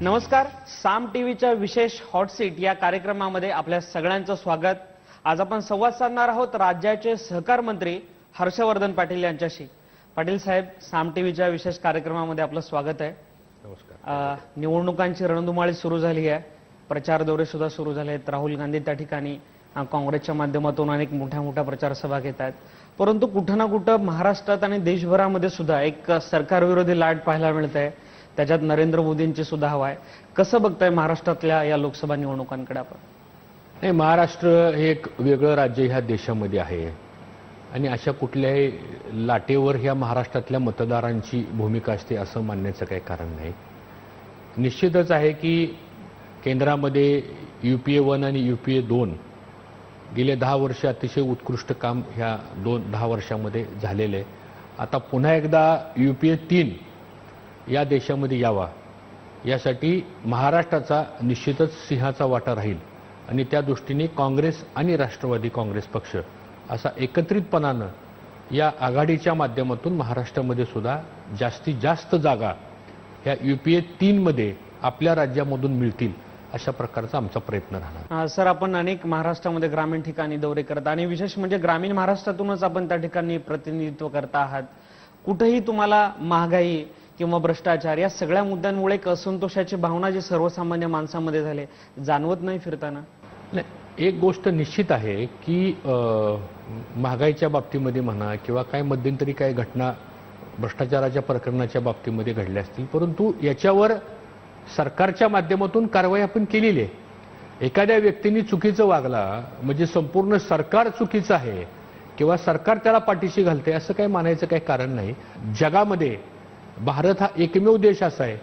नमस्कार साम टीव्हीच्या विशेष हॉट सीट या कार्यक्रमामध्ये आपल्या सगळ्यांचं स्वागत. आज आपण संवाद साधणार आहोत राज्याचे सहकार मंत्री हर्षवर्धन पाटील यांच्याशी. पाटील साहेब साम टीव्हीच्या विशेष कार्यक्रमामध्ये आपलं स्वागत आहे. नमस्कार. निवडणुकांची रणधुमाळी सुरू झाली आहे. प्रचार दौरे सुद्धा सुरू झाले आहेत. राहुल गांधी त्या ठिकाणी काँग्रेसच्या माध्यमातून अनेक मोठ्या मोठ्या प्रचार सभा घेत आहेत. परंतु कुठं ना कुठं महाराष्ट्रात आणि देशभरामध्ये सुद्धा एक सरकारविरोधी लाट पाहायला मिळत आहे. त्याच्यात नरेंद्र मोदींची सुद्धा हवा आहे. कसं बघताय महाराष्ट्रातल्या या लोकसभा निवडणुकांकडे आपण? नाही महाराष्ट्र हे एक वेगळं राज्य ह्या देशामध्ये आहे. आणि अशा कुठल्याही लाटेवर ह्या महाराष्ट्रातल्या मतदारांची भूमिका असते असं मानण्याचं काही कारण नाही. निश्चितच आहे की केंद्रामध्ये यू पी ए वन आणि यू पी ए दोन गेले दहा वर्ष अतिशय उत्कृष्ट काम ह्या दोन दहा वर्षामध्ये झालेलं आहे. आता पुन्हा एकदा यू पी ए तीन या देशामध्ये यावा. यासाठी महाराष्ट्राचा निश्चितच सिंहाचा वाटा राहील. आणि त्या दृष्टीने काँग्रेस आणि राष्ट्रवादी काँग्रेस पक्ष असा एकत्रितपणानं या आघाडीच्या माध्यमातून महाराष्ट्रामध्ये सुद्धा जास्तीत जास्त जागा ह्या यू पी ए तीनमध्ये आपल्या राज्यामधून मिळतील अशा प्रकारचा आमचा प्रयत्न राहणार. सर आपण अनेक महाराष्ट्रामध्ये ग्रामीण ठिकाणी दौरे करत आणि विशेष म्हणजे ग्रामीण महाराष्ट्रातूनच आपण त्या ठिकाणी प्रतिनिधित्व करता आहात. कुठेही तुम्हाला महागाई किंवा भ्रष्टाचार या सगळ्या मुद्द्यांमुळे एक असंतोषाची भावना जी सर्वसामान्य माणसामध्ये झाले जाणवत नाही फिरताना? नाही एक गोष्ट निश्चित आहे की महागाईच्या बाबतीमध्ये म्हणा किंवा काय मध्यंतरी काय घटना भ्रष्टाचाराच्या प्रकरणाच्या बाबतीमध्ये घडल्या असतील परंतु याच्यावर सरकारच्या माध्यमातून कारवाई आपण केलेली आहे. एखाद्या व्यक्तीने चुकीचं वागला म्हणजे संपूर्ण सरकार चुकीचं आहे किंवा सरकार त्याला पाठीशी घालते असं काही मानायचं काही कारण नाही. जगामध्ये भारत हा एकमेव देश असा आहे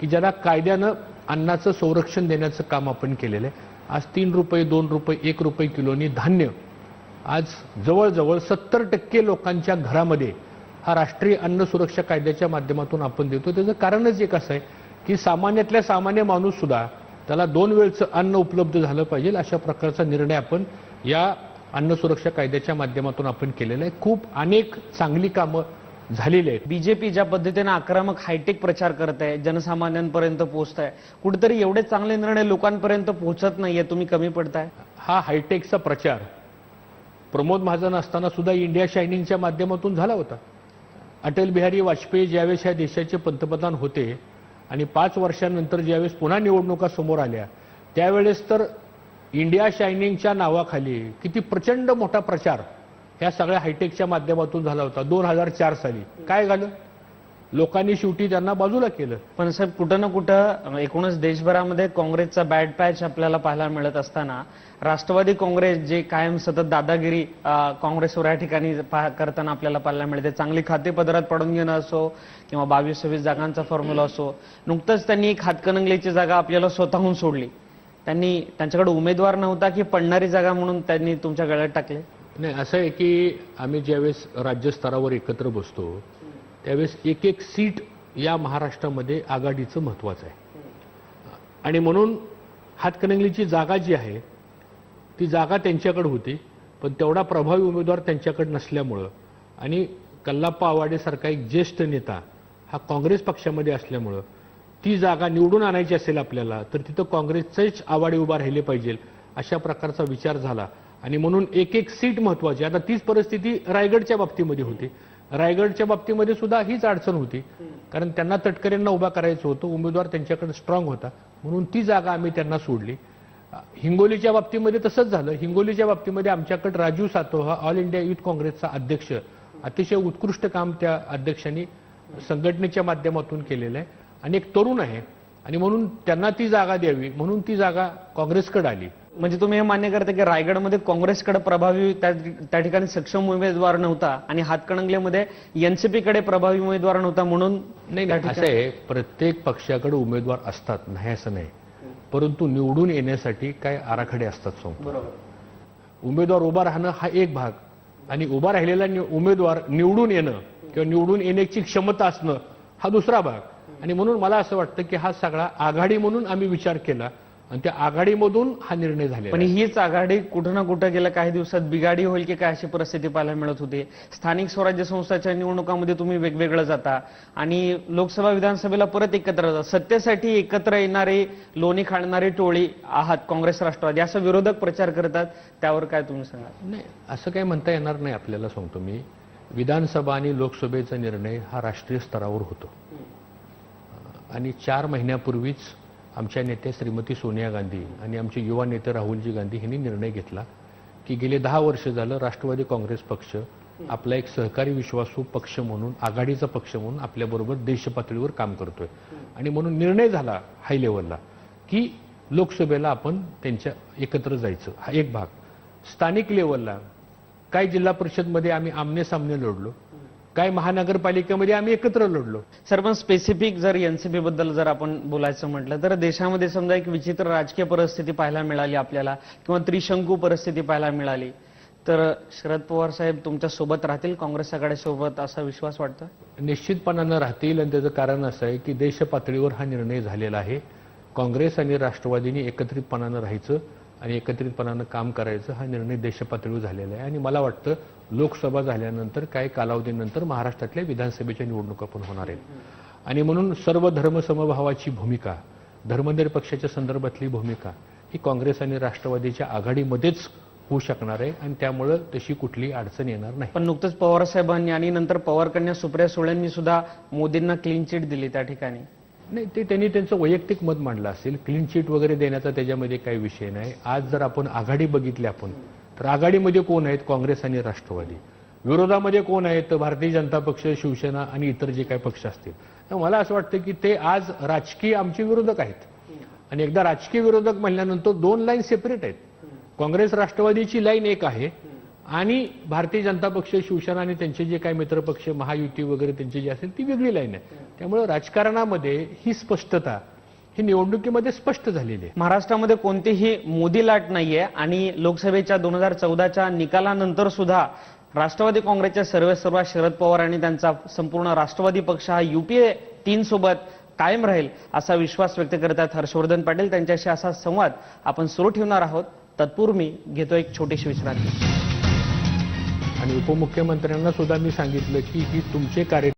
की ज्याला कायद्यानं अन्नाचं संरक्षण देण्याचं काम आपण केलेलं आहे. आज तीन रुपये दोन रुपये एक रुपये किलोनी धान्य आज जवळजवळ सत्तर टक्के लोकांच्या घरामध्ये हा राष्ट्रीय अन्न सुरक्षा कायद्याच्या माध्यमातून आपण देतो त्याचं कारणच एक असं आहे की सामान्यातल्या सामान्य माणूस सुद्धा त्याला दोन वेळचं अन्न उपलब्ध झालं पाहिजे अशा प्रकारचा निर्णय आपण या अन्न सुरक्षा कायद्याच्या माध्यमातून आपण केलेला आहे. खूप अनेक चांगली कामं झालेली आहेत. बीजेपी ज्या पद्धतीने आक्रमक हायटेक प्रचार करत आहे जनसामान्यांपर्यंत पोहोचत आहे कुठेतरी एवढे चांगले निर्णय लोकांपर्यंत पोहोचत नाहीये तुम्ही कमी पडताय? हा हायटेकचा प्रचार प्रमोद महाजन असताना सुद्धा इंडिया शायनिंगच्या माध्यमातून झाला होता. अटल बिहारी वाजपेयी ज्यावेळेस ह्या देशाचे पंतप्रधान होते आणि पाच वर्षांनंतर ज्यावेळेस पुन्हा निवडणुका समोर आल्या त्यावेळेस तर इंडिया शायनिंगच्या नावाखाली किती प्रचंड मोठा प्रचार ह्या सगळ्या हायटेकच्या माध्यमातून झाला होता. दोन हजार चार साली. काय झालं? लोकांनी शेवटी त्यांना बाजूला केलं. पण साहेब कुठं ना कुठं एकूणच देशभरामध्ये काँग्रेसचा बॅड पॅच आपल्याला पाहायला मिळत असताना राष्ट्रवादी काँग्रेस जे कायम सतत दादागिरी काँग्रेसवर या ठिकाणी पा- करताना आपल्याला पाहायला मिळते. चांगली खातेपदरात पडून घेणं असो किंवा बावीस सव्वीस जागांचा फॉर्म्युला असो नुकतंच त्यांनी एक हातकणंगलेची जागा आपल्याला स्वतःहून सोडली. त्यांनी त्यांच्याकडे उमेदवार नव्हता की पडणारी जागा म्हणून त्यांनी तुमच्या गळ्यात टाकले? नाही असं आहे की आम्ही ज्यावेळेस राज्यस्तरावर एकत्र बसतो त्यावेळेस एक एक सीट या महाराष्ट्रामध्ये आघाडीचं महत्त्वाचं आहे. आणि म्हणून हातकणंगलीची जागा जी आहे ती जागा त्यांच्याकडे होती पण तेवढा प्रभावी उमेदवार त्यांच्याकडे नसल्यामुळं आणि कल्लाप्पा आवाडेसारखा एक ज्येष्ठ नेता हा काँग्रेस पक्षामध्ये असल्यामुळं ती जागा निवडून आणायची असेल आपल्याला तर तिथं काँग्रेसचेच आवाडे उभा राहिले पाहिजे अशा प्रकारचा विचार झाला. आणि म्हणून एक एक सीट महत्वाची. आता तीच परिस्थिती रायगडच्या बाबतीमध्ये होती. रायगडच्या बाबतीमध्ये सुद्धा हीच अडचण होती. कारण त्यांना तटकऱ्यांना उभा करायचं होतं. उमेदवार त्यांच्याकडे स्ट्रॉंग होता. म्हणून ती जागा आम्ही त्यांना सोडली. हिंगोलीच्या बाबतीमध्ये तसंच झालं. हिंगोलीच्या बाबतीमध्ये आमच्याकडे राजीव सातव हा ऑल इंडिया युथ काँग्रेसचा अध्यक्ष अतिशय उत्कृष्ट काम त्या अध्यक्षांनी संघटनेच्या माध्यमातून केलेलं आहे. आणि एक तरुण आहे. आणि म्हणून त्यांना ती जागा द्यावी म्हणून ती जागा काँग्रेसकडे आली. म्हणजे तुम्ही हे मान्य करता की रायगडमध्ये काँग्रेसकडे प्रभावी त्या ठिकाणी सक्षम उमेदवार नव्हता आणि हातकणंगलेमध्ये एनसीपी कडे प्रभावी उमेदवार नव्हता म्हणून नाही असं आहे प्रत्येक पक्षाकडे उमेदवार असतात नाही असं नाही. परंतु निवडून येण्यासाठी काय आराखडे असतात सोम. उमेदवार उभा राहणं हा एक भाग आणि उभा राहिलेला उमेदवार निवडून येणं किंवा निवडून येण्याची क्षमता असणं हा दुसरा भाग. आणि म्हणून मला असं वाटतं की हा सगळा आघाडी म्हणून आम्ही विचार केला आणि त्या आघाडीमधून हा निर्णय झालेला पण. हीच आघाडी कुठं ना कुठं गेल्या काही दिवसात बिगाडी होईल की काय अशी परिस्थिती पाहायला मिळत होती. स्थानिक स्वराज्य संस्थाच्या निवडणुकामध्ये तुम्ही वेगवेगळं जाता आणि लोकसभा विधानसभेला परत एकत्र जाता. सत्तेसाठी एकत्र येणारी लोणी खाणारी टोळी आहात काँग्रेस राष्ट्रवादी. असं विरोधक प्रचार करतात त्यावर काय तुम्ही सांगा नाही असं काही म्हणता येणार नाही आपल्याला सांगतो मी. विधानसभा आणि लोकसभेचा निर्णय हा राष्ट्रीय स्तरावर होतो. आणि चार महिन्यापूर्वीच आमच्या नेत्या श्रीमती सोनिया गांधी आणि आमचे युवा नेते राहुलजी गांधी यांनी निर्णय घेतला की गेले दहा वर्ष झालं राष्ट्रवादी काँग्रेस पक्ष आपला एक सहकारी विश्वासू पक्ष म्हणून आघाडीचा पक्ष म्हणून आपल्याबरोबर देशपातळीवर काम करतोय. आणि म्हणून निर्णय झाला हाय लेवलला की लोकसभेला आपण त्यांच्या एकत्र जायचं. हा एक भाग. स्थानिक लेवलला काय जिल्हा परिषदमध्ये आम्ही आमने सामने लढलो? काय महानगरपालिकेमध्ये आम्ही एकत्र लढलो. सर पण स्पेसिफिक जर एनसीपी बद्दल जर आपण बोलायचं म्हटलं तर देशामध्ये समजा एक विचित्र राजकीय परिस्थिती पाहायला मिळाली आपल्याला किंवा त्रिशंकू परिस्थिती पाहायला मिळाली तर शरद पवार साहेब तुमच्यासोबत राहतील काँग्रेस आघाडीसोबत असा विश्वास वाटतो निश्चितपणानं राहतील आणि त्याचं कारण असं आहे की देश पातळीवर हा निर्णय झालेला आहे. काँग्रेस आणि राष्ट्रवादीने एकत्रितपणानं राहायचं आणि एकत्रितपणानं काम करायचं हा निर्णय देशपातळीवर झालेला आहे. आणि मला वाटतं लोकसभा झाल्यानंतर काही कालावधीनंतर महाराष्ट्रातल्या विधानसभेच्या निवडणुका पण होणार आहेत. आणि म्हणून सर्व धर्मसमभावाची भूमिका धर्मनिरपक्षाच्या संदर्भातली भूमिका ही काँग्रेस आणि राष्ट्रवादीच्या आघाडीमध्येच होऊ शकणार आहे आणि त्यामुळं तशी कुठली अडचण येणार नाही. पण नुकतंच पवार साहेबांनी आणि नंतर पवार कन्या सुप्रिया सुळेंनी सुद्धा मोदींना क्लीन चिट दिली त्या ठिकाणी. नाही ते त्यांनी त्यांचं वैयक्तिक मत मांडलं असेल. क्लीन चिट वगैरे देण्याचा त्याच्यामध्ये काही विषय नाही. आज जर आपण आघाडी बघितली आपण तर आघाडीमध्ये कोण आहेत? काँग्रेस आणि राष्ट्रवादी. विरोधामध्ये कोण आहेत? भारतीय जनता पक्ष शिवसेना आणि इतर जे काही पक्ष असतील. तर मला असं वाटतं की ते आज राजकीय आमचे विरोधक आहेत. आणि एकदा राजकीय विरोधक म्हणल्यानंतर दोन लाईन सेपरेट आहेत. काँग्रेस राष्ट्रवादीची लाईन एक आहे आणि भारतीय जनता पक्ष शिवसेना आणि त्यांचे जे काही मित्रपक्ष महायुती वगैरे त्यांची जी असेल ती वेगळी लाईन आहे. त्यामुळे राजकारणामध्ये ही स्पष्टता ही निवडणुकीमध्ये स्पष्ट झालेली आहे. महाराष्ट्रामध्ये कोणतीही मोदी लाट नाहीये आणि लोकसभेच्या दोन हजार चौदाच्या निकालानंतर सुद्धा राष्ट्रवादी काँग्रेसच्या सर्व सर्व शरद पवार आणि त्यांचा संपूर्ण राष्ट्रवादी पक्ष हा युपीए तीन सोबत कायम राहील असा विश्वास व्यक्त करतात हर्षवर्धन पाटील. त्यांच्याशी असा संवाद आपण सुरू ठेवणार आहोत. तत्पूर्वी घेतो एक छोटीशी विश्रांती. आणि उपमुख्यमंत्र्यांना सुद्धा मी सांगितलं की ही तुमचे कार्य